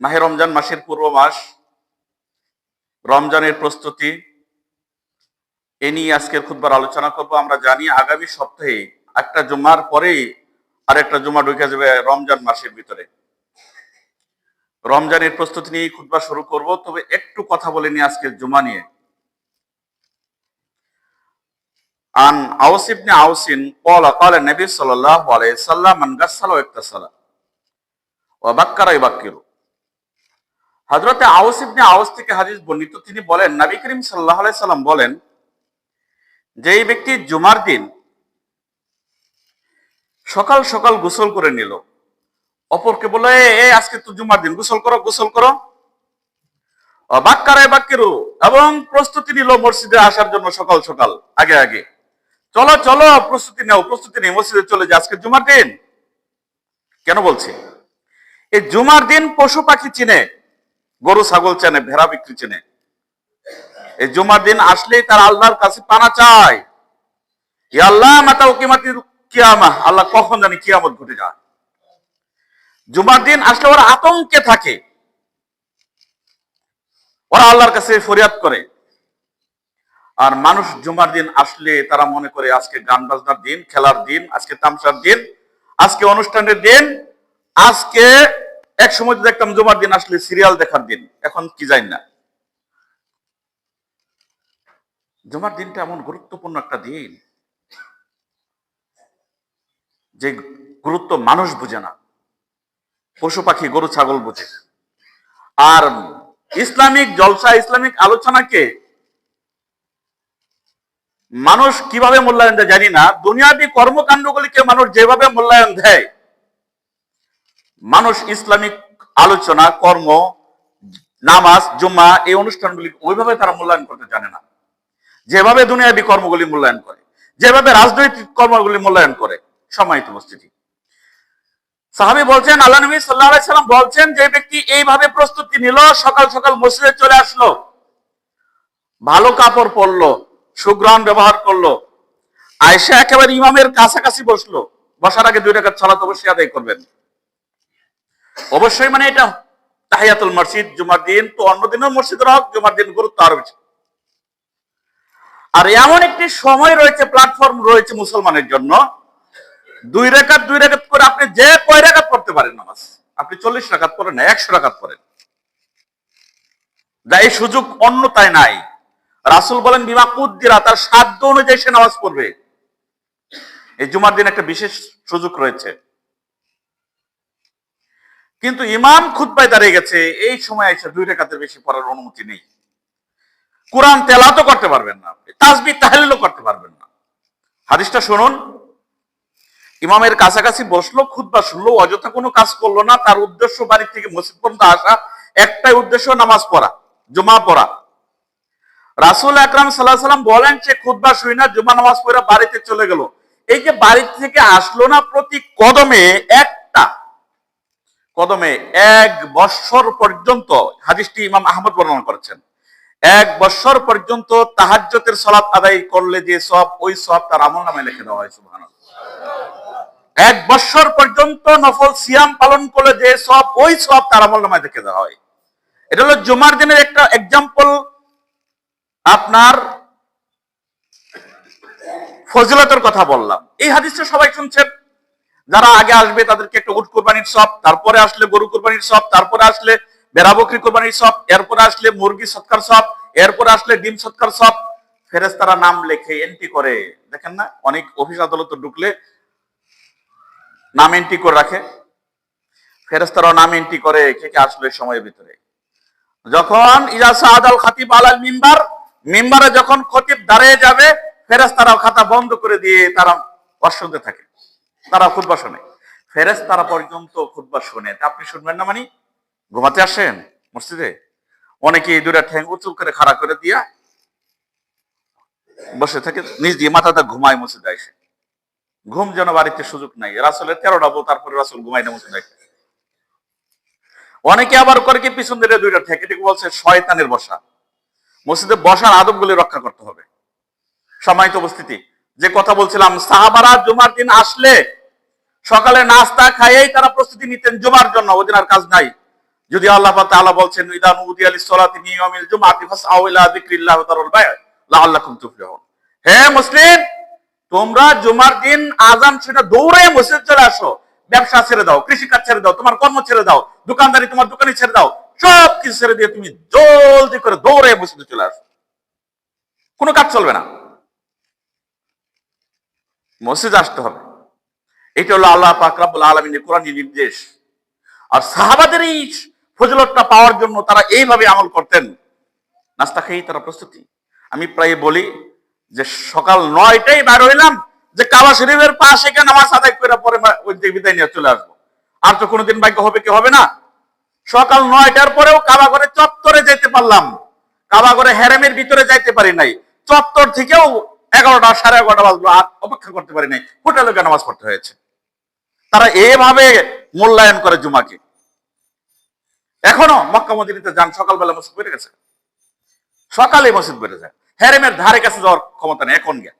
মাহে রমজান মাসের পূর্ব মাস রমজানের প্রস্তুতি এ নিয়ে আজকের খুদবার আলোচনা করব আমরা জানি আগামী সপ্তাহে একটা জুমার পরেই আর একটা জুমা ঢুকে যাবে রমজান মাসের ভিতরে রমজানের প্রস্তুতি নিয়ে খুদবা শুরু করব তবে একটু কথা বলে নিয়ে আজকের জুমা নিয়ে عن أوس بن أوس قال قال النبي صلى الله عليه وسلم من غسل واغتسل وبكر يبكر হযরতে আউস ইবনে আউস থেকে হাদিস বর্ণিত তিনি বলেন নবী করিম আলাইহি সাল্লাম বলেন যে এই ব্যক্তি জুমার দিন সকাল সকাল গোসল করে নিল অপরকে বলে "এ, আজকে তো জুমার দিন গোসল করো গোসল করো। বাক্কারায় বাক্যেরও এবং প্রস্তুতি নিল মসজিদে আসার জন্য সকাল সকাল আগে আগে। চলো চলো প্রস্তুতি নাও প্রস্তুতি নেই মসজিদে চলে যায় আজকে জুমার দিন? কেন বলছি? এই জুমার দিন পশু পাখি চিনে গরু, ছাগল চেনে, ভেড়া বিক্রি চেনে। এই জুমার দিন আসলেই তার আল্লাহর কাছে পানা চায়। আল্লাহ, মাতা কিমাতির কিয়ামা আল্লাহ কখন জানি কিয়ামত ঘটে যায়। জুমার দিন আসলে ওরা আতঙ্কে থাকে। ওরা আল্লাহর কাছে ফরিয়াদ করে। আর মানুষ জুমার দিন আসলে তারা মনে করে, আজকে গান বাজনার দিন, খেলার দিন, আজকে তামসার দিন, আজকে অনুষ্ঠানের দিন, আজকে এক সময় তো দেখতাম জুমার দিন আসলে সিরিয়াল দেখার দিন, এখন কি জানি না। জুমার দিনটা এমন গুরুত্বপূর্ণ একটা দিন, যে গুরুত্ব মানুষ বুঝে না, পশু পাখি, গরু, ছাগল বুঝে। আর ইসলামিক জলসা, ইসলামিক আলোচনাকে মানুষ কীভাবে মূল্যায়ন দেয় জানি না। দুনিয়াবি কর্মকাণ্ডগুলিকে মানুষ যেভাবে মূল্যায়ন দেয় মানুষ ইসলামিক আলোচনা, কর্ম, নামাজ, জুম্মা এই অনুষ্ঠানগুলি ওইভাবে তারা মূল্যায়ন করতে জানে না। যেভাবে দুনিয়াবি কর্মগুলি মূল্যায়ন করে, যেভাবে রাজনৈতিক কর্মগুলি মূল্যায়ন করে, সম্মানিত উপস্থিতি। সাহাবি বলছেন, আল্লাহ নবী সাল্লাহ সাল্লাম বলছেন যে ব্যক্তি এইভাবে প্রস্তুতি নিল, সকাল সকাল মসজিদে চলে আসলো। ভালো কাপড় পরলো সুগ্রহণ ব্যবহার করল আয়সা একেবারে ইমামের কাছাকাছি বসল। বসার আগে দুই টাকা ছাড়া অবশ্যই আদায় করবেন। অবশ্যই মানে এটা তাহিয়াতুল মসজিদ, জুমার দিন, তো অন্যদিনও মসজিদের হক, জুমার দিন গুরুত্ব আরও বেশি। আর এমন একটি সময় রয়েছে প্ল্যাটফর্ম রয়েছে মুসলমানের জন্য, দুই রেখাত দুই রেখাত করে আপনি যে কয় রেখাত পড়তে পারেন নামাজ, আপনি চল্লিশ রাখাত পড়েন না, একশো রাখাত পড়েন। যা এই সুযোগ অন্যতায় নাই। রাসুল বলেন, বিমা কুদ্দিরা, তার সাধ্য অনুযায়ী সে নামাজ পড়বে। এই জুমার দিন একটা বিশেষ সুযোগ রয়েছে। কিন্তু ইমাম খুদ্ায় দাঁড়িয়ে গেছে, এই সময় এসে দুই রেখাতের বেশি পড়ার অনুমতি নেই। কোরআন তেলাতো করতে পারবেন না আপনি তাসবি তাহলিলও করতে পারবেন না। হাদিসটা শুনুন, ইমামের কাছাকাছি বসল খুদ্া শুনলো, অযথা কোনো কাজ করল না, তার উদ্দেশ্য বাড়ি থেকে মসজিদ পর্যন্ত আসা, একটাই উদ্দেশ্য, নামাজ পড়া, জমা পড়া। রাসুল আকরাম সাল্লাহ সাল্লাম বলেন সে খুদ্া শুই না, জুমা নামাজ পড়া বাড়িতে চলে গেল। এই যে বাড়ি থেকে আসলো না, প্রতি কদমে একটা কদমে এক বৎসর পর্যন্ত হাদিসটি ইমাম আহমদ বর্ণনা করেছেন। এক বৎসর পর্যন্ত তাহাজ্জতের সলাপ আদায় করলে যে সব ওই সব তার আমল নামে লিখে দেওয়া হয়, সুবহানাল্লাহ। এক বৎসর পর্যন্ত নফল সিয়াম পালন করলে যে সব ওই সব তার আমল নামায় দেখে দেওয়া হয়। এটা হলো জুমার দিনের একটা এক্সাম্পল আপনার ফজিলতের কথা বললাম। এই হাদিসটা সবাই শুনছেন? যারা আগে আসবে তাদেরকে একটা উট কোরবানির সব তারপরে আসলে গরু কোরবানির সব তারপরে আসলে বেড়া বকরি কোরবানির সব এরপরে আসলে মুরগি সৎকার সব এরপরে আসলে ডিম সৎকার সব ফেরেস্তারা নাম লেখে এন্ট্রি করে। দেখেন না? অনেক অফিস আদালতে ঢুকলে নাম এন্ট্রি করে রাখে। ফেরেস্তারাও নাম এন্ট্রি করে কে কে আসলে সময়ের ভিতরে। যখন ইজাসা আদাল খাতিব আলাল মিম্বার, মিম্বারে যখন খতিব দাঁড়িয়ে যাবে ফেরেস্তারাও খাতা বন্ধ করে দিয়ে তারা অশুনতে থাকে। তারা খুদ্া শোনে। ফেরেস্তারা পর্যন্ত খুদ্া শোনে। তা আপনি শুনবেন না মানে? ঘুমাতে আসেন মসজিদে? অনেকে এই দুটা ঠ্যাং উঁচু করে খাড়া করে দিয়া বসে থাকে, নিজ দিয়ে মাথাটা ঘুমায় মসজিদে এসে ঘুম যেন বাড়িতে সুযোগ নাই। রাসুলের তেরোটা বউ, তারপরে রাসুল ঘুমাই না মসজিদে এসে অনেকে আবার করে কি, পিছন দিলে দুইটা ঠেকে এটাকে বলছে? শয়তানের বসা। মসজিদে বসার আদবগুলি রক্ষা করতে হবে। সম্মানিত উপস্থিতি, যে কথা বলছিলাম, সাহাবারা জুমার দিন আসলে সকালে নাস্তা খাইয়েই তারা প্রস্তুতি নিতেন জুমার জন্য, ওদিন আর কাজ নাই। যদি আল্লাহ তাআলা বলছেন নুদি আলিস সালাতি তুফলিহুন। হে মুসলিম, তোমরা জুমার দিন আজান দৌড়ে মসজিদ চলে আসো, ব্যবসা ছেড়ে দাও, কৃষিকাজ ছেড়ে দাও, তোমার কর্ম ছেড়ে দাও, দোকানদারি তোমার দোকানে ছেড়ে দাও সব কিছু ছেড়ে দিয়ে তুমি জলদি করে দৌড়ে মসজিদে চলে আসো। কোনো কাজ চলবে না। মসজিদ আসতে হবে। এটা হলো আল্লাহ পাক রাব্বুল আলামিনের কোরআনী নির্দেশ। আর সাহাবাদের এই ফজিলতটা পাওয়ার জন্য তারা এইভাবে আমল করতেন। নাস্তা খেয়েই তারা প্রস্তুতি। আমি প্রায় বলি যে সকাল নয়টাই বার হইলাম, যে কাবা শরীফের পাশে গিয়ে নামাজ আদায় করে পরে ওই বিদায় নিয়ে চলে আসব। আর তো কোনোদিন ভাগ্য হবে কি হবে না? সকাল নয়টার পরেও কাবা ঘরে চত্বরে যেতে পারলাম। কাবা ঘরে হেরেমের ভিতরে যাইতে পারি নাই। চত্বর থেকেও এগারোটা সাড়ে এগারোটা বাজলো, আর অপেক্ষা করতে পারি নাই। হোটেলে নামাজ পড়তে হয়েছে। তারা এভাবে মূল্যায়ন করে জুমাকে। এখনও মক্কা মদিনাতে যান, সকালবেলা মসজিদ বেড়ে গেছে। সকালে মসজিদ বেড়ে যায়। হেরেমের ধারে কাছে যাওয়ার ক্ষমতা নেই, এখন গে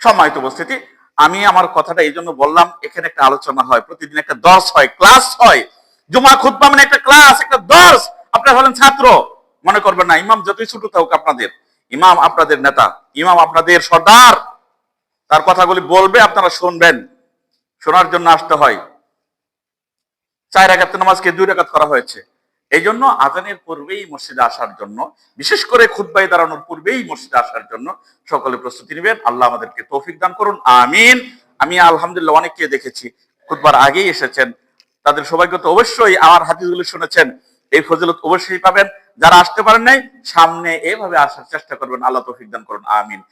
সম্মানিত উপস্থিতি, আমি আমার কথাটা এই জন্য বললাম, এখানে একটা আলোচনা হয়, প্রতিদিন একটা দর্শ হয়, ক্লাস হয়। জুমা খুদ্া মানে একটা ক্লাস, একটা দর্শ। আপনারা হলেন ছাত্র, মনে করবেন না, ইমাম যতই ছোট থাকুক আপনাদের, ইমাম আপনাদের নেতা, ইমাম আপনাদের সর্দার। তার কথাগুলি বলবে, আপনারা শুনবেন। শোনার জন্য আসতে হয়। চার রাকাত নামাজকে দুই রাকাত করা হয়েছে। এই জন্য আজানের পূর্বেই মসজিদে আসার জন্য, বিশেষ করে খুদ্বাই দাঁড়ানোর পূর্বেই মসজিদে আসার জন্য সকলে প্রস্তুতি নেবেন। আল্লাহ আমাদেরকে তৌফিক দান করুন। আমিন। আমি আলহামদুলিল্লাহ অনেককে দেখেছি। খুদবার আগেই এসেছেন। তাদের সৌভাগ্য তো অবশ্যই আমার হাদিসগুলো শুনেছেন। এই ফজিলত অবশ্যই পাবেন। যারা আসতে পারেন নাই, সামনে এভাবে আসার চেষ্টা করবেন। আল্লাহ তৌফিক দান করুন। আমিন।